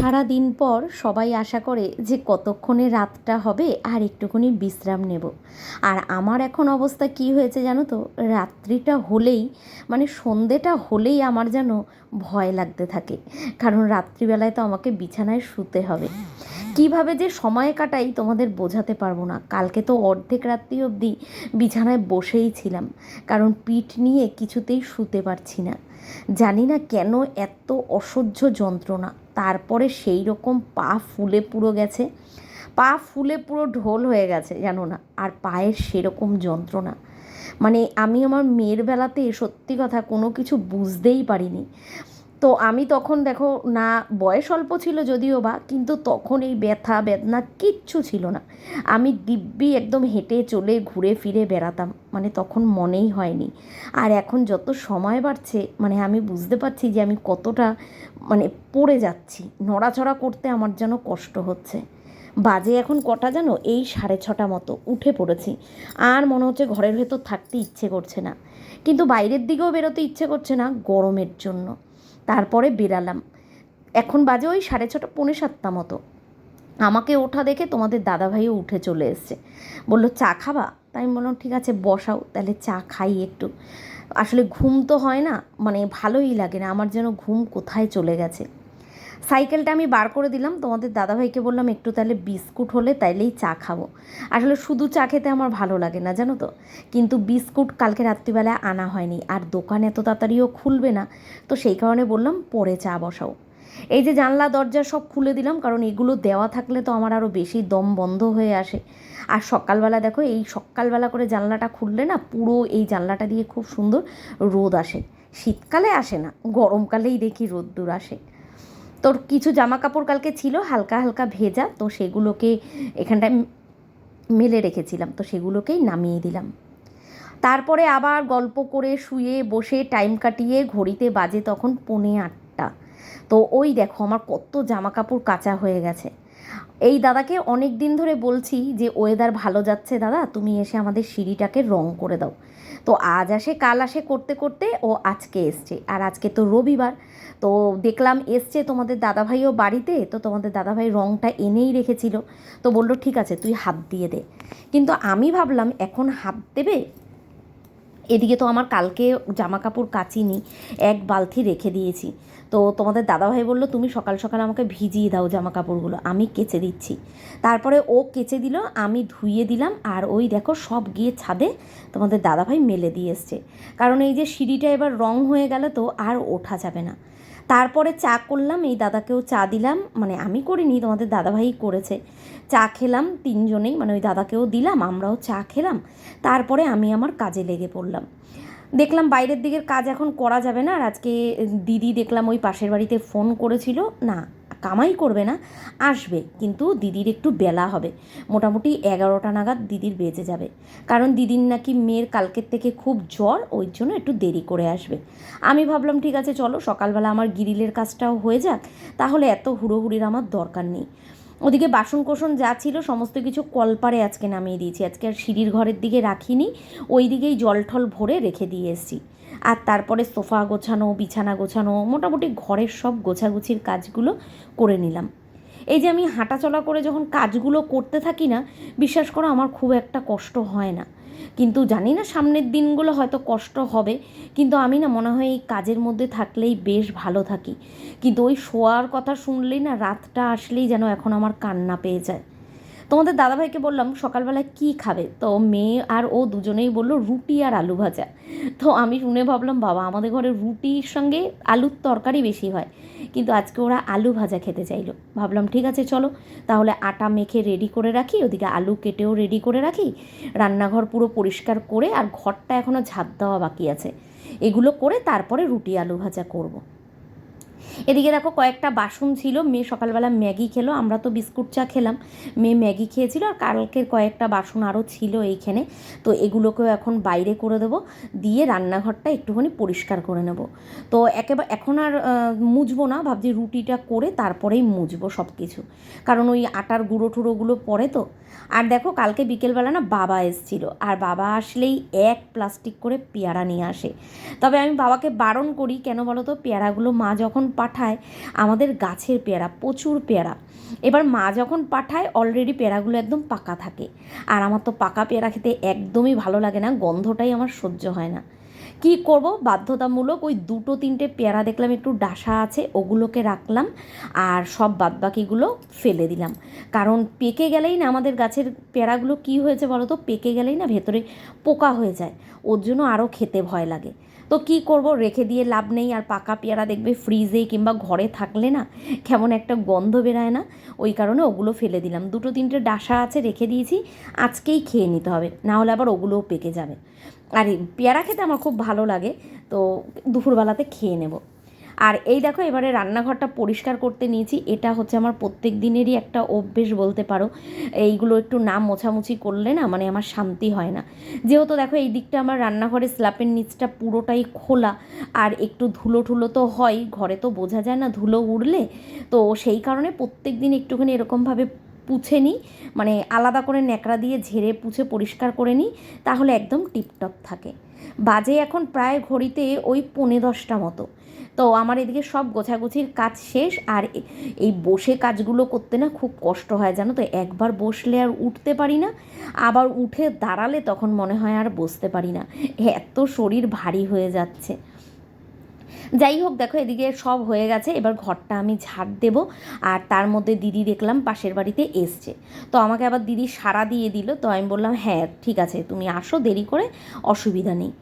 সারা দিন পর সবাই আশা করে যে কতক্ষণে রাতটা হবে আর একটুখানি বিশ্রাম নেব। আর আমার এখন অবস্থা কি হয়েছে জানো তো? রাত্রিটা হলেই মানে সন্ধেটা হলেই আমার যেন ভয় লাগতে থাকে। কারণ রাত্রিবেলায় তো আমাকে বিছানায় শুতে হবে। কীভাবে যে সময় কাটাই তোমাদের বোঝাতে পারব না। কালকে তো অর্ধেক রাত্রি অবধি বিছানায় বসেই ছিলাম, কারণ পিঠ নিয়ে কিছুতেই শুতে পারছি না। জানি না কেন এত অসহ্য যন্ত্রণা, তারপরে সেই রকম পা ফুলে পুরো গেছে। পা ফুলে পুরো ঢোল হয়ে গেছে, জানো না, আর পায়ের সেরকম যন্ত্রণা। মানে আমি আমার মেয়ের বেলাতে সত্যি কথা কোনো কিছু বুঝতেই পারিনি। তো আমি তখন দেখো, না, বয়স অল্প ছিল যদিও বা, কিন্তু তখন এই ব্যথা, বেদনা কিচ্ছু ছিল না। আমি দিব্যি একদম হেঁটে চলে ঘুরে ফিরে বেড়াতাম মানে তখন মনেই হয়নি। আর এখন যত সময় বাড়ছে মানে আমি বুঝতে পারছি যে আমি কতটা মানে পড়ে যাচ্ছি। নড়াচড়া করতে আমার যেন কষ্ট হচ্ছে। বাজে এখন কটা জানো? এই সাড়ে ছটা মতো, উঠে পড়েছি। আর মনে হচ্ছে ঘরের ভেতর থাকতে ইচ্ছে করছে না। কিন্তু বাইরের দিকেও বেরোতে ইচ্ছে করছে না গরমের জন্য। তারপরে বেরালাম। এখন বাজে ওই সাড়ে ছটা, পৌনে সাতটা মতো। আমাকে ওঠা দেখে তোমাদের দাদাভাইও উঠে চলে এসছে। বলল, চা খাবা? তাই আমি বললাম, ঠিক আছে, বসাও, তাহলে চা খাই একটু। আসলে ঘুম তো হয় না মানে ভালোই লাগে না, আমার যেন ঘুম কোথায় চলে গেছে। সাইকেলটা আমি বার করে দিলাম। তোমাদের দাদাভাইকে বললাম, একটু তাহলে বিস্কুট হলে তাইলেই চা খাব। আসলে শুধু চা খেতে আমার ভালো লাগে না, জানো তো? কিন্তু বিস্কুট কালকে রাত্রিবেলায় আনা হয়নি আর দোকান এত তাড়াতাড়িও খুলবে না। তো সেই কারণে বললাম, পরে চা বসাও। এই যে জানলা, দরজা সব খুলে দিলাম, কারণ এগুলো দেওয়া থাকলে তো আমার আরও বেশি দম বন্ধ হয়ে আসে। আর সকালবেলা দেখো, এই সকালবেলা করে জানলাটা খুললে না পুরো এই জানলাটা দিয়ে খুব সুন্দর রোদ আসে। শীতকালে আসে না, গরমকালেই দেখি রোদ্দুর আসে। তোর কিছু জামা কাপড় কালকে ছিল, হালকা হালকা ভেজা, তো সেগুলোকে এখানটায় মেলে রেখেছিলাম, তো সেগুলোকেই নামিয়ে দিলাম। তারপরে আবার গল্প করে শুয়ে বসে টাইম কাটিয়ে ঘড়িতে বাজে তখন পৌনে আটটা। তো ওই দেখো আমার কত জামা কাপড় কাঁচা হয়ে গেছে। এই দাদাকে অনেক দিন ধরে বলছি যে ওয়েদার ভালো যাচ্ছে দাদা, তুমি এসে আমাদের সিঁড়িটাকে রং করে দাও। তো আজ আসে, কাল আসে করতে করতে ও আজকে এসছে। আর আজকে তো রবিবার, তো দেখলাম এসছে তোমাদের দাদাভাইও বাড়িতে, তো তোমাদের দাদাভাই রঙটা এনেই রেখেছিল। তো বলল, ঠিক আছে, তুই হাত দিয়ে দে। কিন্তু আমি ভাবলাম, এখন হাত দেবে? এদিকে তো আমার কালকে জামা কাপড় কাচিনি, এক বালতি রেখে দিয়েছি। তো তোমাদের দাদাভাই বলল, তুমি সকাল সকাল আমাকে ভিজিয়ে দাও জামা কাপড়গুলো আমি কেচে দিচ্ছি। তারপরে ও কেচে দিল, আমি ধুইয়ে দিলাম, আর ওই দেখো সব গিয়ে ছাদে তোমাদের দাদাভাই মেলে দিয়ে এসছে। কারণ এই যে সিঁড়িটা এবার রং হয়ে গেলে তো আর ওঠা যাবে না। তারপরে চা করলাম, এই দাদাকেও চা দিলাম। মানে আমি করিনি, তোমাদের দাদাভাই করেছে। চা খেলাম তিনজনেই মানে ওই দাদাকেও দিলাম, আমরাও চা খেলাম। তারপরে আমি আমার কাজে লেগে পড়লাম। দেখলাম বাইরের দিকের কাজ এখন করা যাবে না, আর আজকে দিদি দেখলাম ওই পাশের বাড়িতে ফোন করেছিল। না কামাই করবে না, আসবে। কিন্তু দিদির একটু বেলা হবে। মোটামুটি এগারোটা নাগাদ দিদির বেঁচে যাবে। কারণ দিদির নাকি মেয়ের কালকের থেকে খুব জ্বর, ওই জন্য একটু দেরি করে আসবে। আমি ভাবলাম, ঠিক আছে, চলো, সকালবেলা আমার গিরিলের কাজটাও হয়ে যাক। তাহলে এত হুড়োহুড়ির আমার দরকার নেই। ওদিকে বাসন যা ছিল, সমস্ত কিছু কলপারে আজকে নামিয়ে দিয়েছি। আজকে আর সিঁড়ির ঘরের দিকে রাখিনি। ওই দিকেই জল ঠল ভরে রেখে দিয়ে এসেছি। আর তারপরে সোফা গোছানো, বিছানা গোছানো, মোটামুটি ঘরের সব গোছাগুছির কাজগুলো করে নিলাম। এই যে আমি হাঁটাচলা করে যখন কাজগুলো করতে থাকি না, বিশ্বাস করো আমার খুব একটা কষ্ট হয় না। কিন্তু জানি না সামনের দিনগুলো হয়তো কষ্ট হবে, কিন্তু আমি না মনে হয় এই কাজের মধ্যে থাকলেই বেশ ভালো থাকি। কিন্তু ওই শোয়ার কথা শুনলেই না রাতটা আসলেই যেন এখন আমার কান্না পেয়ে যায়। তোমাদের দাদাভাইকে বললাম, সকালবেলায় কি খাবে? তো মেয়ে আর ও দুজনেই বলল, রুটি আর আলু ভাজা। তো আমি শুনে ভাবলাম, বাবা, আমাদের ঘরে রুটির সঙ্গে আলুর তরকারি বেশি হয়। কিন্তু আজকে ওরা আলু ভাজা খেতে চাইলো। ভাবলাম, ঠিক আছে, চলো। তাহলে আটা মেখে রেডি করে রাখি, ওদিকে আলু কেটেও রেডি করে রাখি। রান্নাঘর পুরো পরিষ্কার করে আর ঘরটা এখনও ঝাঁপ দেওয়া বাকি আছে। এগুলো করে তারপরে রুটি আলু ভাজা করব। এদিকে দেখো কয়েকটা বাসন ছিল, মেয়ে সকালবেলা ম্যাগি খেলো, আমরা তো বিস্কুট চা খেলাম। মেয়ে ম্যাগি খেয়েছিল আর কালকের কয়েকটা বাসন আরও ছিল এইখানে। তো এগুলোকেও এখন বাইরে করে দেবো, দিয়ে রান্নাঘরটা একটুখানি পরিষ্কার করে নেব। তো একেবারে এখন আর মুছবো না, ভাবছি রুটিটা করে তারপরেই মুজবো সব কিছু কারণ ওই আটার গুঁড়ো টুড়োগুলো পরে তো। আর দেখো কালকে বিকেলবেলা না বাবা এসছিল, আর বাবা আসলেই এক প্লাস্টিক করে পেয়ারা নিয়ে আসে। তবে আমি বাবাকে বারণ করি, কেন বলো তো, পেয়ারাগুলো মা যখন পাঠায়, আমাদের গাছের পেয়ারা, প্রচুর পেয়ারা। এবার মা যখন পাঠায় অলরেডি পেয়ারাগুলো একদম পাকা থাকে। আর আমার তো পাকা পেয়ারা খেতে একদমই ভালো লাগে না, গন্ধটাই আমার সহ্য হয় না। কি করব? বাধ্যতামূলক ওই দুটো তিনটে পেয়ারা দেখলাম, একটু ডাসা আছে, ওগুলোকে রাখলাম আর সব বাদবাকিগুলো ফেলে দিলাম। কারণ পেকে গেলেই না আমাদের গাছের পেয়ারাগুলো কি হয়েছে বলো তো? পেকে গেলেই না ভেতরে পোকা হয়ে যায়, ওর জন্য আরও খেতে ভয় লাগে। তো কি করব? রেখে দিয়ে লাভ নেই, আর পাকা পেয়ারা দেখবে ফ্রিজে কিংবা ঘরে থাকলে না কেমন একটা গন্ধ বেরায় না, ওই কারণে ওগুলো ফেলে দিলাম। দুটো তিনটে ডাসা আছে, রেখে দিয়েছি, আজকেই খেয়ে নিতে হবে না হলে আবার ওগুলোও পেকে যাবে। আর, পেয়ারা খেতে আমার খুব ভালো লাগে, তো দুপুরবেলাতে খেয়ে নেব। আর এই দেখো, এবারে রান্নাঘরটা পরিষ্কার করতে নিয়েছি। এটা হচ্ছে আমার প্রত্যেক দিনেরই একটা অভ্যেস বলতে পারো। এইগুলো একটু না মোছামুছি করলে না মানে আমার শান্তি হয় না। যেহেতু দেখো, এই দিকটা আমার রান্নাঘরের স্ল্যাপের নিচটা পুরোটাই খোলা। আর একটু ধুলো ঠুলো তো হয়, ঘরে তো বোঝা যায় না ধুলো উড়লে। তো সেই কারণে প্রত্যেক দিন একটুখানি এরকমভাবে পুছে নিই মানে আলাদা করে ন্যাকড়া দিয়ে ঝেড়ে পুছে পরিষ্কার করে নিই, তাহলে একদম টিপটপ থাকে। বাজে এখন প্রায় ঘড়িতে ওই পৌনে দশটা মতো। তো আমার এদিকে সব গোছাগুছির কাজ শেষ, আর এই বসে কাজগুলো করতে না খুব কষ্ট হয়, জানো তো? একবার বসলে আর উঠতে পারি না, আবার উঠে দাঁড়ালে তখন মনে হয় আর বসতে পারি না। এত শরীর ভারী হয়ে যাচ্ছে। যাই হোক, দেখো এদিকে সব হয়ে গেছে। এবার ঘরটা আমি ঝাড় দেব। আর তার মধ্যে দিদি দেখলাম পাশের বাড়িতে এসছে। তো আমাকে আবার দিদি সারা দিয়ে দিল। তো আমি বললাম হ্যাঁ ঠিক আছে, তুমি আসো, দেরি করে, অসুবিধা নেই।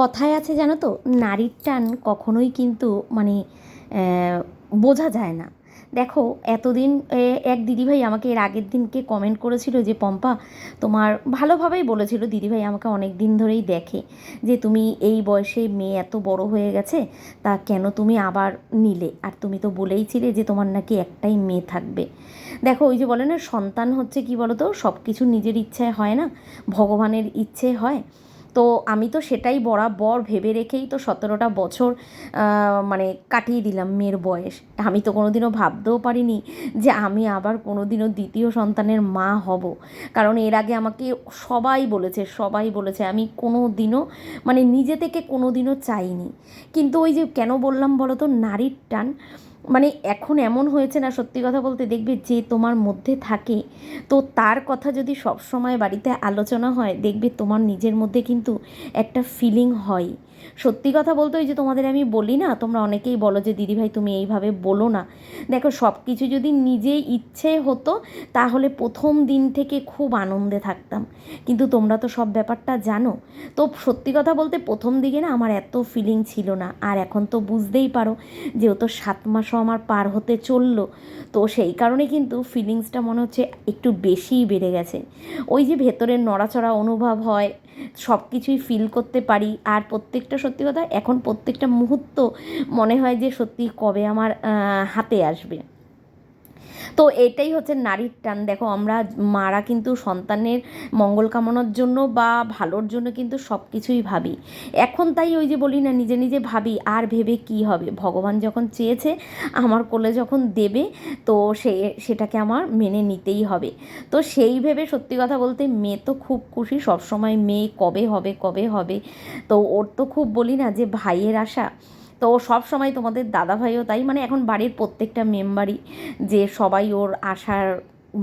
কথায় আছে জানো তো, নারীর টান কখনোই কিন্তু মানে বোঝা যায় না। দেখো, এতদিন এক দিদিভাই আমাকে এর আগের দিনকে কমেন্ট করেছিল যে, পম্পা, তোমার ভালোভাবেই বলেছিল, দিদিভাই আমাকে অনেক দিন ধরেই দেখে যে, তুমি এই বয়সে মেয়ে এত বড় হয়ে গেছে, তা কেন তুমি আবার নিলে? আর তুমি তো বলেইছিলে যে, তোমার নাকি একটাই মেয়ে থাকবে। দেখো, ওই যে বলে না, সন্তান হচ্ছে কি বলো তো সব কিছু নিজের ইচ্ছায় হয় না, ভগবানের ইচ্ছে হয়। তো আমি তো সেটাই বরাবর ভেবে রেখেই তো সতেরোটা বছর মানে কাটিয়ে দিলাম মেয়ের বয়স। আমি তো কোনোদিনও ভাবতেও পারিনি যে আমি আবার কোনো দিনও দ্বিতীয় সন্তানের মা হব। কারণ এর আগে আমাকে সবাই বলেছে সবাই বলেছে, আমি কোনো দিনও মানে নিজে থেকে কোনো দিনও চাইনি। কিন্তু ওই যে কেন বললাম বলো তো নারীর টান মানে এখন এমন হয়েছে না, সত্যি কথা বলতে দেখবে যে তোমার মধ্যে থাকে। তো তার কথা যদি সব সময় বাড়িতে আলোচনা হয়, দেখবে তোমার নিজের মধ্যে কিন্তু একটা ফিলিং হয়। সত্যি কথা বলতে ওই যে তোমাদের আমি বলি না, তোমরা অনেকেই বলো যে, দিদিভাই, তুমি এইভাবে বলো না। দেখো সব কিছু যদি নিজেই ইচ্ছে হতো, তাহলে প্রথম দিন থেকে খুব আনন্দে থাকতাম। কিন্তু তোমরা তো সব ব্যাপারটা জানো। তো সত্যি কথা বলতে প্রথম দিকে না আমার এত ফিলিং ছিল না। আর এখন তো বুঝতেই পারো যেহেতু সাত মাসও আমার পার হতে চলল, তো সেই কারণে কিন্তু ফিলিংসটা মনে হচ্ছে একটু বেশিই বেড়ে গেছে। ওই যে ভেতরের নড়াচড়া অনুভব হয় সব কিছুই ফিল করতে পারি। আর প্রত্যেকটা সত্যি কথা, এখন প্রত্যেকটা মুহূর্ত মনে হয় যে সত্যি কবে আমার হাতে আসবে। তো এটাই হচ্ছে নারীর টান। দেখো, আমরা মারা কিন্তু সন্তানের মঙ্গল কামনার জন্য বা ভালোর জন্য কিন্তু সব কিছুই ভাবি। এখন তাই ওই যে বলি না, নিজে নিজে ভাবি আর ভেবে কি হবে? ভগবান যখন চেয়েছে, আমার কোলে যখন দেবে, তো সে, সেটাকে আমার মেনে নিতেই হবে। তো সেই ভেবে সত্যি কথা বলতে মেয়ে তো খুব খুশি, সবসময় মেয়ে কবে হবে কবে হবে? তো ওর তো খুব বলি না যে ভাইয়ের আশা। তো সব সময় তোমাদের দাদা ভাইও তাই মানে এখন বাড়ির প্রত্যেকটা মেম্বারই যে সবাই ওর আসার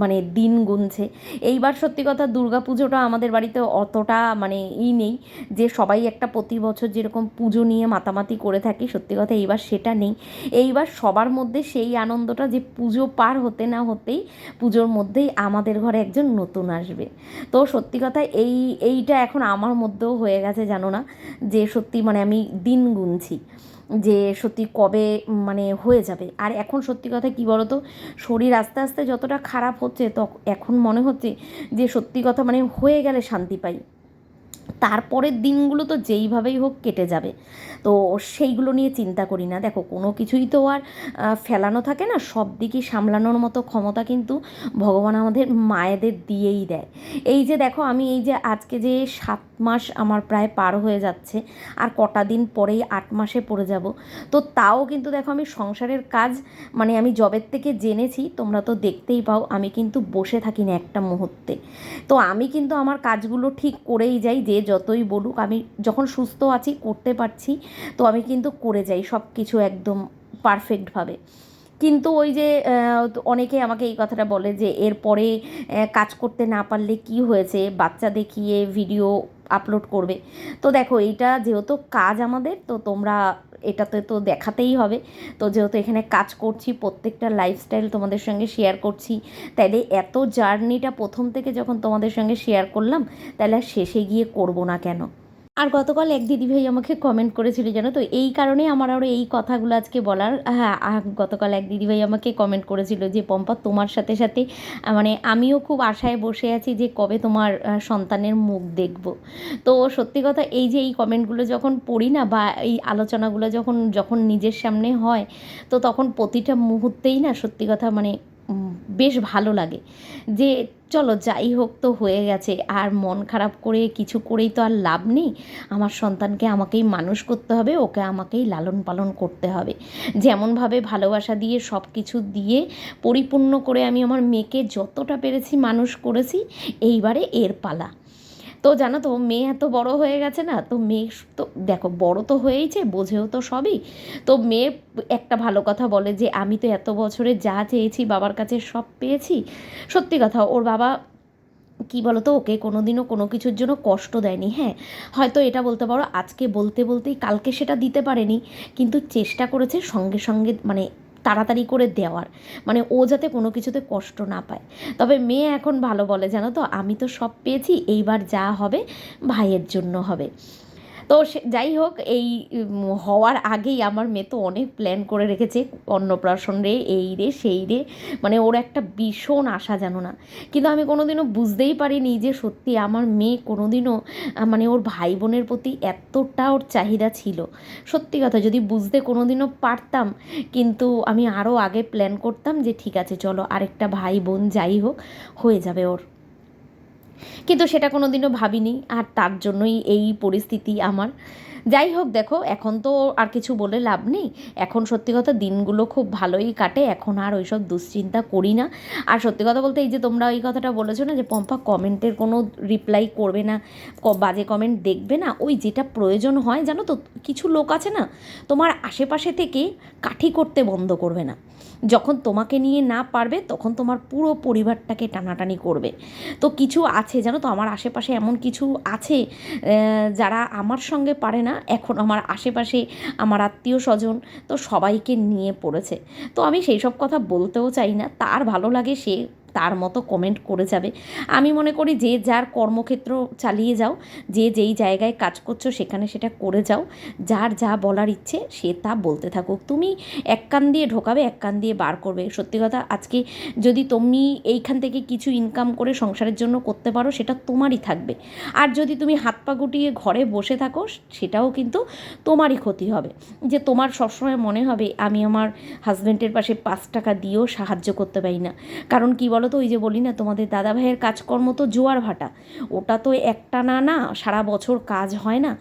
মানে দিন গুনছে। এইবার সত্যি কথা দুর্গা পুজোটা আমাদের বাড়িতে অতটা মানে ই নেই যে সবাই একটা প্রতি বছর যেরকম পুজো নিয়ে মাতামাতি করে থাকি, সত্যি কথা এইবার সেটা নেই। এইবার সবার মধ্যে সেই আনন্দটা যে পুজো পার হতে না হতেই পুজোর মধ্যেই আমাদের ঘরে একজন নতুন আসবে। তো সত্যি কথা এই, এইটা এখন আমার মধ্যেও হয়ে গেছে জানো না যে সত্যি মানে আমি দিন গুনছি। যে সত্যি কবে মানে হয়ে যাবে। আর এখন সত্যি কথা কী বলো তো শরীর আস্তে আস্তে যতটা খারাপ হচ্ছে তো এখন মনে হচ্ছে যে সত্যি কথা মানে হয়ে গেলে শান্তি পাই। তারপরের দিনগুলো তো যেইভাবেই হোক কেটে যাবে। তো সেইগুলো নিয়ে চিন্তা করি না। দেখো, কোনো কিছুই তো আর ফেলানো থাকে না। সব দিকই সামলানোর মতো ক্ষমতা কিন্তু ভগবান আমাদের মায়েদের দিয়েই দেয়। এই যে দেখো, আমি এই যে আজকে যে সাত মাস আমার প্রায় পার হয়ে যাচ্ছে, আর কটা দিন পরেই আট মাসে পড়ে যাব, তো তাও কিন্তু দেখো, আমি সংসারের কাজ মানে আমি জবের থেকে জেনেছি, তোমরা তো দেখতেই পাও, আমি কিন্তু বসে থাকি না একটা মুহূর্তে। তো আমি কিন্তু আমার কাজগুলো ঠিক করেই যাই, যে যতই বলুক, আমি যখন সুস্থ আছি, করতে পারছি তো আমি কিন্তু করে যাই সব কিছু একদম পারফেক্টভাবে কিন্তু ওই যে অনেকে আমাকে এই কথাটা বলে যে, এরপরে কাজ করতে না পারলে কি হয়েছে? বাচ্চা দেখিয়ে ভিডিও আপলোড করবে। তো দেখো, এইটা যেহেতু কাজ আমাদের, তো তোমরা এটাতে তো দেখাতেই হবে। তো যেহেতু এখানে কাজ করছি, প্রত্যেকটা লাইফস্টাইল তোমাদের সঙ্গে শেয়ার করছি, তাইলে এত জার্নিটা প্রথম থেকে যখন তোমাদের সঙ্গে শেয়ার করলাম তাহলে শেষে গিয়ে করব না কেন? আর গতকাল এক দিদিভাই আমাকে কমেন্ট করেছিল, জানো তো? এই কারণে আমার আরও এই কথাগুলো আজকে বলার হ্যাঁ গতকাল এক দিদিভাই আমাকে কমেন্ট করেছিল যে, পম্পা, তোমার সাথে সাথে মানে আমিও খুব আশায় বসে আছি যে, কবে তোমার সন্তানের মুখ দেখব। তো সত্যি কথা, এই যে এই কমেন্টগুলো যখন পড়ি না, বা এই আলোচনাগুলো যখন যখন নিজের সামনে হয়, তো তখন প্রতিটা মুহূর্তেই না, সত্যি কথা মানে বেশ ভালো লাগে। যে চলো যাই হোক তো হয়ে গেছে। আর মন খারাপ করে কিছু করেই তো আর লাভ নেই। আমার সন্তানকে আমাকেই মানুষ করতে হবে, ওকে আমাকেই লালন পালন করতে হবে। যেমনভাবে ভালোবাসা দিয়ে সব কিছু দিয়ে পরিপূর্ণ করে আমি আমার মেয়েকে যতটা পেরেছি মানুষ করেছি, এইবারে এর পালা। তো জানো তো, মেয়ে এত বড় হয়ে গেছে না, তো মেয়ে তো, দেখো বড় তো হয়েইছে, বোঝেও তো সবই। তো মেয়ে একটা ভালো কথা বলে যে, আমি তো এত বছরে যা চেয়েছি, বাবার কাছে সব পেয়েছি। সত্যি কথা, ওর বাবা কি বলতো, ওকে কোনোদিনও কোনো কিছুর জন্য কষ্ট দেয়নি হ্যাঁ? হয়তো এটা বলতে পারো, আজকে বলতে বলতেই কালকে সেটা দিতে পারেনি, কিন্তু চেষ্টা করেছে সঙ্গে সঙ্গে মানে তাড়াতাড়ি করে দেওয়ার। মানে ও যাতে কোনো কিছুতে কষ্ট না পায়। তবে মেয়ে এখন ভালো বলে, জানো তো? আমি তো সব পেয়েছি, এইবার যা হবে ভাইয়ের জন্য হবে। তো যাই হোক, এই হওয়ার আগেই আমার মেয়ে তো অনেক প্ল্যান করে রেখেছে অন্নপ্রাশন রে এই রে, সেই রে মানে ওর একটা ভীষণ আশা জানো না। কিন্তু আমি কোনোদিনও বুঝতেই পারিনি যে সত্যি আমার মেয়ে কোনোদিনও মানে ওর ভাই বোনের প্রতি এতটা ওর চাহিদা ছিল। সত্যি কথা, যদি বুঝতে কোনোদিনও পারতাম, কিন্তু আমি আরও আগে প্ল্যান করতাম যে ঠিক আছে, চলো আরেকটা ভাই বোন যাই হোক, হয়ে যাবে ওর। কিন্তু সেটা কোনোদিনও ভাবিনি আর তার জন্যই এই পরিস্থিতি আমার। যাই হোক দেখো, এখন তো আর কিছু বলে লাভ নেই। এখন সত্যি কথা দিনগুলো খুব ভালোই কাটে, এখন আর ওইসব দুশ্চিন্তা করি না। আর সত্যি কথা বলতে এই যে তোমরা এই কথাটা বলেছ না যে পম্পা কমেন্টের কোনো রিপ্লাই করবে না বাজে কমেন্ট দেখবে না, ওই যেটা প্রয়োজন হয়, জানো তো, কিছু লোক আছে না, তোমার আশেপাশে থেকে কাঠি করতে বন্ধ করবে না। যখন তোমাকে নিয়ে না পারবে, তখন তোমার পুরো পরিবারটাকে টানাটানি করবে। তো কিছু আছে, জানো তো, আমার আশেপাশে এমন কিছু আছে যারা আমার সঙ্গে পারে না এখন আমার আশেপাশে আমার আত্মীয় স্বজন তো সবাইকে নিয়ে পড়েছে। তো আমি সেই সব কথা বলতেও চাই না। তার ভালো লাগে সে তার মতো কমেন্ট করে যাবে। আমি মনে করি যে যার কর্মক্ষেত্র চালিয়ে যাও, যে যেই জায়গায় কাজ করছ সেখানে সেটা করে যাও। যার যা বলার ইচ্ছে সে তা বলতে থাকুক। তুমি এক কান দিয়ে ঢোকাবে, এক কান দিয়ে বার করবে। সত্যি কথা, আজকে যদি তুমি এইখান থেকে কিছু ইনকাম করে সংসারের জন্য করতে পারো, সেটা তোমারই থাকবে। আর যদি তুমি হাত পা গুটিয়ে ঘরে বসে থাকো, সেটাও কিন্তু তোমারই ক্ষতি হবে। যে তোমার সবসময় মনে হবে, আমি আমার হাজব্যান্ডের পাশে পাঁচ টাকা দিয়েও সাহায্য করতে পারি না। কারণ কি বলো তো, ওই যে বলি না, তোমাদের দাদা ভাইয়ের কাজকর্ম তো জোয়ার ভাটা। ওটা তো একটা না না সারা বছর কাজ হয় না।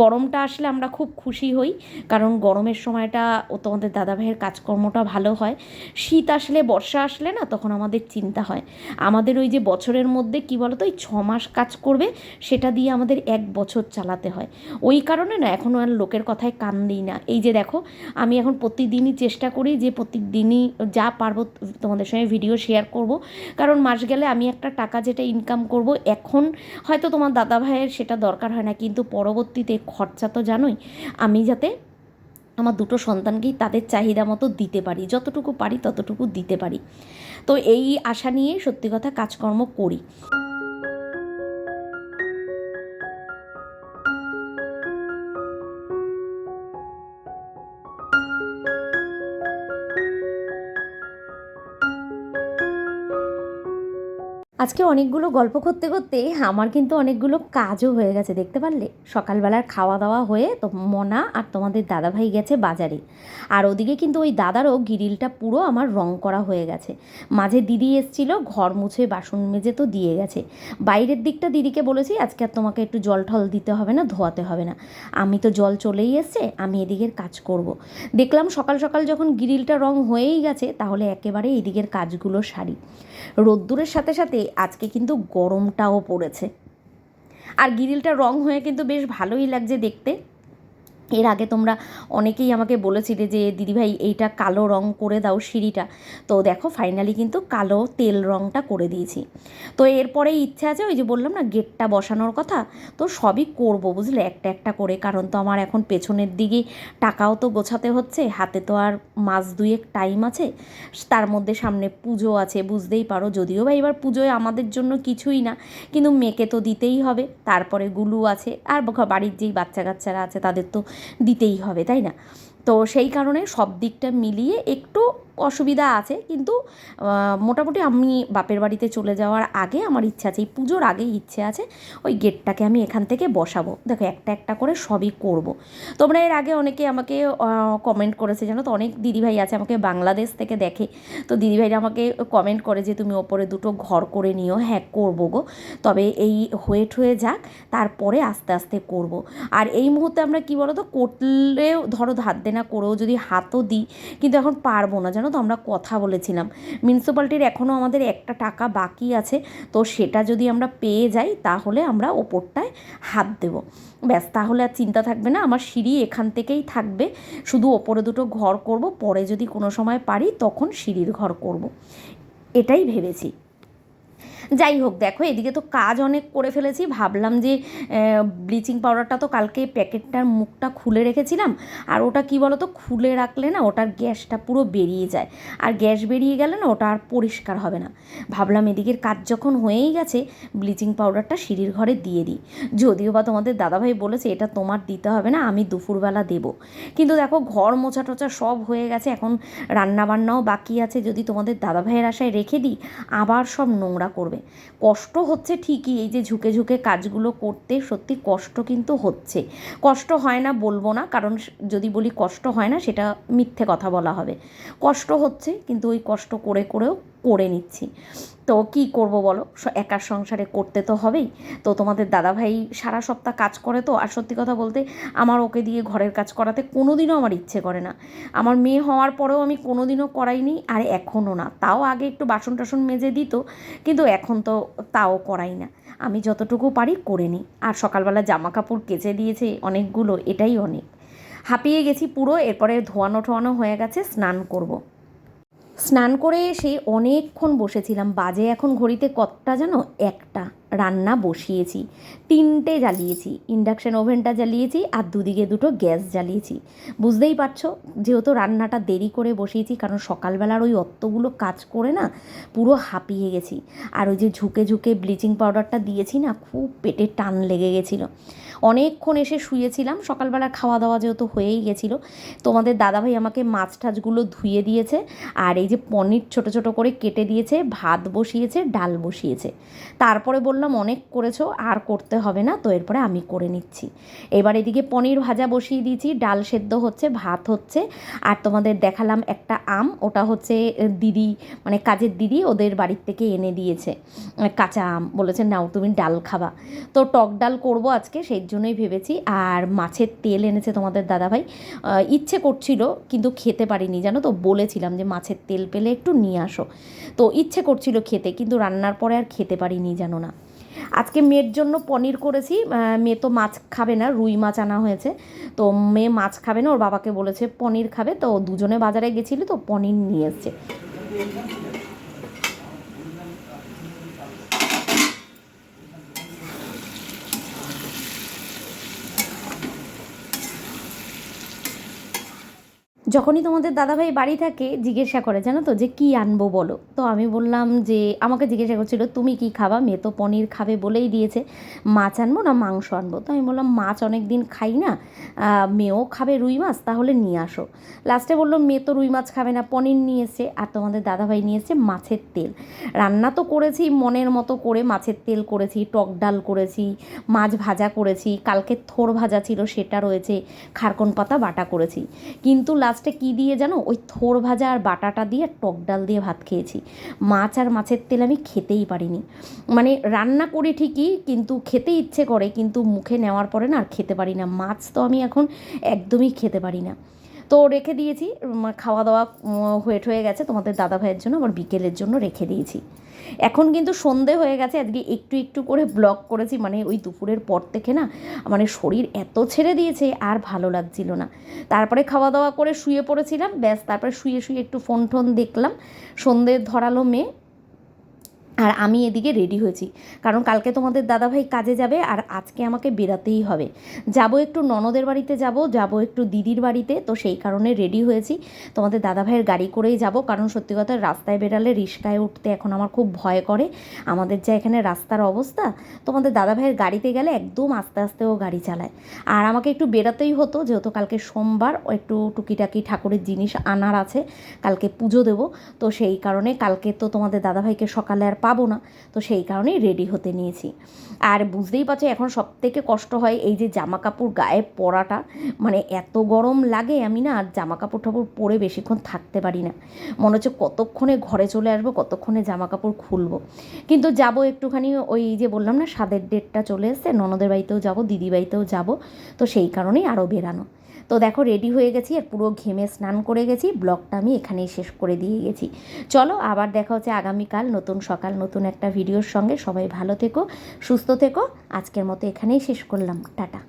গরমটা আসলে আমরা খুব খুশি হই, কারণ গরমের সময়টা ও তোমাদের দাদা ভাইয়ের কাজকর্মটা ভালো হয়। শীত আসলে, বর্ষা আসলে না, তখন আমাদের চিন্তা হয়। আমাদের ওই যে বছরের মধ্যে, কি বলো তো ওই ছ মাস কাজ করবে, সেটা দিয়ে আমাদের এক বছর চালাতে হয়। ওই কারণে না এখনও আর লোকের কথায় কান দিই না। এই যে দেখো, আমি এখন প্রতিদিনই চেষ্টা করি যে প্রতিদিনই যা পারব, তোমাদের সঙ্গে ভিডিও শেয়ার করব। কারণ মাস গেলে আমি একটা টাকা যেটা ইনকাম করব, এখন হয়তো তোমার দাদা ভাইয়ের সেটা দরকার হয় না, কিন্তু পরবর্তীতে খরচা তো জানোই, আমি যাতে আমার দুটো সন্তানকেই তাদের চাহিদা মতো দিতে পারি, যতটুকু পারি ততটুকু দিতে পারি। তো এই আশা নিয়ে সত্যি কথা কাজকর্ম করি। আজকে অনেকগুলো গল্প করতে করতে আমার কিন্তু অনেকগুলো কাজও হয়ে গেছে, দেখতে পারলে? সকালবেলার খাওয়া দাওয়া হয়ে তো মনা আর তোমাদের দাদাভাই গেছে বাজারে। আর ওদিকে কিন্তু ওই দাদারও গিরিলটা পুরো আমার রং করা হয়ে গেছে। মাঝে দিদি এসছিল, ঘর মুছে বাসন মেজে তো দিয়ে গেছে। বাইরের দিকটা দিদিকে বলেছি, আজকে আর তোমাকে একটু জল ঠল দিতে হবে না, ধোয়াতে হবে না। আমি তো জল চলেই এসছে, আমি এদিকের কাজ করব। দেখলাম সকাল সকাল যখন গিরিলটা রং হয়েই গেছে, তাহলে একেবারে এদিকের কাজগুলো সারি। রোদ্দুরের সাথে সাথে আজকে কিন্তু গরমটাও পড়েছে। আর গিরিলটা রং হয়ে কিন্তু বেশ ভালোই লাগছে দেখতে। এর আগে তোমরা অনেকেই আমাকে বলেছিলে যে, দিদিভাই, এইটা কালো রং করে দাও সিঁড়িটা। তো দেখো ফাইনালি কিন্তু কালো তেল রংটা করে দিয়েছি। তো এরপরে ইচ্ছে আছে, ওই যে বললাম না, গেটটা বসানোর কথা, তো সবই করব, বুঝলে? একটা একটা করে, কারণ তো আমার এখন পেছনের দিকে টাকাও তো গোছাতে হচ্ছে, হাতে তো আর মাস দুয়েক টাইম আছে, তার মধ্যে সামনে পুজো আছে, বুঝতেই পারো। যদিও বা এবার পুজোয় আমাদের জন্য কিছুই না, কিন্তু মেয়েকে তো দিতেই হবে, তারপরে গুলু আছে, আর বাড়ির যেই বাচ্চা কাচ্চারা আছে, তাদের তো দিতেই হবে তাই না? তো সেই কারণে সব দিকটা মিলিয়ে একটু অসুবিধা আছে, কিন্তু মোটামুটি আমি বাপের বাড়িতে চলে যাওয়ার আগে আমার ইচ্ছা আছে, এই পুজোর আগেই ইচ্ছে আছে, ওই গেটটাকে আমি এখান থেকে বসাবো। দেখো, একটা একটা করে সবই করব। তোমরা এর আগে অনেকে আমাকে কমেন্ট করেছে, জানো তো? অনেক দিদিভাই আছে আমাকে বাংলাদেশ থেকে দেখে। তো দিদিভাইরা আমাকে কমেন্ট করে যে, তুমি ওপরে দুটো ঘর করে নিও। হ্যাঁ করব গো। তবে এই ওয়েট হয়ে যাক, তারপরে আস্তে আস্তে করব। আর এই মুহূর্তে আমরা কি বলো তো করলেও ধরো ধার দেনা করেও যদি হাতও দিই, কিন্তু এখন পারব না। জানো তো আমরা কথা বলেছিলাম। মিউনিসিপ্যালিটির এখনও আমাদের একটা টাকা বাকি আছে, তো সেটা যদি আমরা পেয়ে যাই, তাহলে আমরা ওপরটায় হাত দেবো। ব্যাস, তাহলে আর চিন্তা থাকবে না, আমার সিঁড়ি এখান থেকেই থাকবে। শুধু ওপরে দুটো ঘর করব, পরে যদি কোনো সময় পারি, তখন সিঁড়ির ঘর করব। এটাই ভেবেছি। যাই হোক, দেখো, এদিকে তো কাজ অনেক করে ফেলেছি। ভাবলাম যে ব্লিচিং পাউডারটা তো কালকে প্যাকেটটার মুখটা খুলে রেখেছিলাম। আর ওটা কি বলো তো খুলে রাখলে না ওটার গ্যাসটা পুরো বেরিয়ে যায়। আর গ্যাস বেরিয়ে গেলে না ওটা আর পরিষ্কার হবে না। ভাবলাম এদিকের কাজ যখন হয়েই গেছে ব্লিচিং পাউডারটা সিঁড়ির ঘরে দিয়ে দিই। যদিও বা তোমাদের দাদাভাই বলেছে, এটা তোমার দিতে হবে না, আমি দুপুরবেলা দেবো। কিন্তু দেখো, ঘর মোছা টোচা সব হয়ে গেছে। এখন রান্না বান্নাও বাকি আছে। যদি তোমাদের দাদাভাইয়ের আশায় রেখে দিই, আবার সব নোংরা করবে। কষ্ট হচ্ছে ঠিকই, এই যে ঝুঁকে ঝুঁকে কাজগুলো করতে সত্যি কষ্ট কিন্তু হচ্ছে। কষ্ট হয় না বলব না, কারণ যদি বলি কষ্ট হয় না সেটা মিথ্যে কথা বলা হবে। কষ্ট হচ্ছে, কিন্তু ওই কষ্ট করে করেও করে নিচ্ছি। তো কি করব বলো? একার সংসারে করতে তো হবেই। তো তোমাদের দাদাভাই সারা সপ্তাহ কাজ করে তো, আর সত্যি কথা বলতে আমার ওকে দিয়ে ঘরের কাজ করাতে কোনো দিনও আমার ইচ্ছে করে না। আমার মেয়ে হওয়ার পরেও আমি কোনো দিনও করাইনি, আর এখনও না। তাও আগে একটু বাসন টাসন মেজে দিত, কিন্তু এখন তো তাও করাই না। আমি যতটুকু পারি করে নিই। আর সকালবেলা জামা কাপড় কেচে দিয়েছে অনেকগুলো, এটাই অনেক। হাঁপিয়ে গেছি পুরো, এরপরে ধোয়ানো ঠোয়ানো হয়ে গেছে, স্নান করব। স্নান করে এসে অনেকক্ষণ বসেছিলাম। বাজে এখন ঘড়িতে কতটা জানো? একটা। রান্না বসিয়েছি, তিনটে জ্বালিয়েছি ইন্ডাকশান ওভেনটা জ্বালিয়েছি আর দুদিকে দুটো গ্যাস জ্বালিয়েছি। বুঝতেই পারছ? যেহেতু রান্নাটা দেরি করে বসিয়েছি, কারণ সকালবেলার ওই অত্তগুলো কাজ করে না পুরো হাঁপিয়ে গেছি। আর ওই যে ঝুঁকে ঝুঁকে ব্লিচিং পাউডারটা দিয়েছি না, খুব পেটে টান লেগে গেছিল। অনেকক্ষণ এসে শুয়েছিলাম সকালবেলা খাওয়া দাওয়া যেহেতু হয়েই গেছিল, তোমাদের দাদাভাই আমাকে মাছ টাছগুলো ধুয়ে দিয়েছে আর এই যে পনির ছোট ছোট করে কেটে দিয়েছে, ভাত বসিয়েছে, ডাল বসিয়েছে। তারপরে বললাম অনেক করেছ, আর করতে হবে না, তো এরপরে আমি করে নিচ্ছি। এবার এদিকে পনির ভাজা বসিয়ে দিয়েছি, ডাল সেদ্ধ হচ্ছে, ভাত হচ্ছে, আর তোমাদের দেখালাম একটা আম, ওটা হচ্ছে দিদি মানে কাজের দিদি ওদের বাড়ির থেকে এনে দিয়েছে কাঁচা আম, বলেছে নাও তুমি ডাল খাবা। তো টক ডাল করব আজকে, সেই জন্যই ভেবেছি, আর মাছের তেল এনেছে তোমাদের দাদাভাই ইচ্ছে করছিল, কিন্তু খেতে পারিনি, জানো তো, বলেছিলাম যে মাছের তেল পেলে একটু নিয়ে আসো। তো ইচ্ছে করছিল খেতে, কিন্তু রান্নার পরে আর খেতে পারিনি, জানো না। আজকে মেয়ের জন্য পনির করেছি। মেয়ে তো মাছ খাবে না, রুই মাছ আনা হয়েছে। তো মেয়ে মাছ খাবে না, ওর বাবাকে বলেছে পনির খাবে। তো দুজনে বাজারে গেছিলি, তো পনির নিয়ে এসছে। যখনই তোমাদের দাদাভাই বাড়ি থাকে, জিজ্ঞাসা করে, জানো তো, যে কি আনব বলো? তো আমি বললাম যে, আমাকে জিজ্ঞাসা করছিল, তুমি কি খাবা? মেয়ে তো পনির খাবে বলেই দিয়েছে, মাছ আনব না মাংস আনব? তো আমি বললাম, মাছ অনেক দিন খাই না মেয়েও খাবে রুই মাছ, তাহলে নিয়ে আসো। লাস্টে বলল, মেয়ে তো রুই মাছ খাবে না, পনির নিয়ে আর তোমাদের দাদাভাই নিয়ে মাছের তেল। রান্না তো করেছি, মনের মতো করে মাছের তেল করেছি, টক ডাল করেছি, মাছ ভাজা করেছি, কালকে থোর ভাজা ছিল, সেটা রয়েছে, খারকন পাতা, বাটা করেছি। কিন্তু লাস্টে কি দিয়ে জানো? ওই থোর ভাজা আর বাটাটা দিয়ে টক ডাল দিয়ে ভাত খেয়েছি। মাছ আর মাছের তেল আমি খেতেই পারিনি। মানে রান্না করি ঠিকই, কিন্তু খেতে ইচ্ছে করে, কিন্তু মুখে নেওয়ার পরে না আর খেতে পারি না। মাছ তো আমি এখন একদমই খেতে পারি না। তো রেখে দিয়েছি খাওয়া দাওয়া ওয়েট হয়ে গেছে। তোমাদের দাদা ভাইয়ের জন্য আবার বিকেলের জন্য রেখে দিয়েছি। এখন কিন্তু সন্ধে হয়ে গেছে, আজকে একটু একটু করে ব্লক করেছি মানে ওই দুপুরের পর থেকে না মানে শরীর এত ছেড়ে দিয়েছে, আর ভালো লাগছিল না। তারপরে খাওয়া দাওয়া করে শুয়ে পড়েছিলাম, ব্যাস তারপরে শুয়ে শুয়ে একটু ফোন টোন দেখলাম, সন্ধে ধরালো মেয়ে আর আমি এদিকে রেডি হয়েছি। কারণ কালকে তোমাদের দাদাভাই কাজে যাবে আর আজকে আমাকে বেরাতেই হবে। যাব একটু ননদের বাড়িতে যাব যাব একটু দিদির বাড়িতে, তো সেই কারণে রেডি হয়েছি। তোমাদের দাদাভাইয়ের গাড়ি করেই যাব, কারণ সত্যি কথা রাস্তায় বেরালে রিস্কায় উঠতে এখন আমার খুব ভয় করে। আমাদের যা এখানে রাস্তার অবস্থা, তোমাদের দাদাভাইয়ের গাড়িতে গেলে একদম আস্তে আস্তে ও গাড়ি চালায়। আর আমাকে একটু বেরাতেই হতো, যেহেতু কালকে সোমবার একটু টুকিটাকি ঠাকুরের জিনিস আনার আছে, কালকে পুজো দেবো। তো সেই কারণে কালকে তো তোমাদের দাদাভাইকে সকালে আর পাবো না। তো সেই কারণেই রেডি হতে নিয়েছি। আর বুঝতেই পারছ, এখন সব থেকে কষ্ট হয় এই যে জামা কাপড় গায়ে পরাটা। মানে এত গরম লাগে আমি না, আর জামা কাপড় টাপড় পরে বেশিক্ষণ থাকতে পারি না। মনে হচ্ছে কতক্ষণে ঘরে চলে আসব, কতক্ষণে জামা কাপড় খুলবো। কিন্তু যাব একটুখানি ওই যে বললাম না স্বাদের ডেটটা চলে এসছে, ননদের বাড়িতেও যাব দিদি বাড়িতেও যাব। তো সেই কারণেই আরও বেরানো। তো দেখো রেডি হয়ে গেছি, আর পুরো ঘেমে স্নান করে গেছি। ব্লগটা আমি এখানেই শেষ করে দিয়ে গেছি। চলো, আবার দেখা হচ্ছে আগামীকাল নতুন সকাল, নতুন একটা ভিডিওর সঙ্গে। সবাই ভালো থেকো, সুস্থ থেকো। আজকের মতো এখানেই শেষ করলাম। টাটা।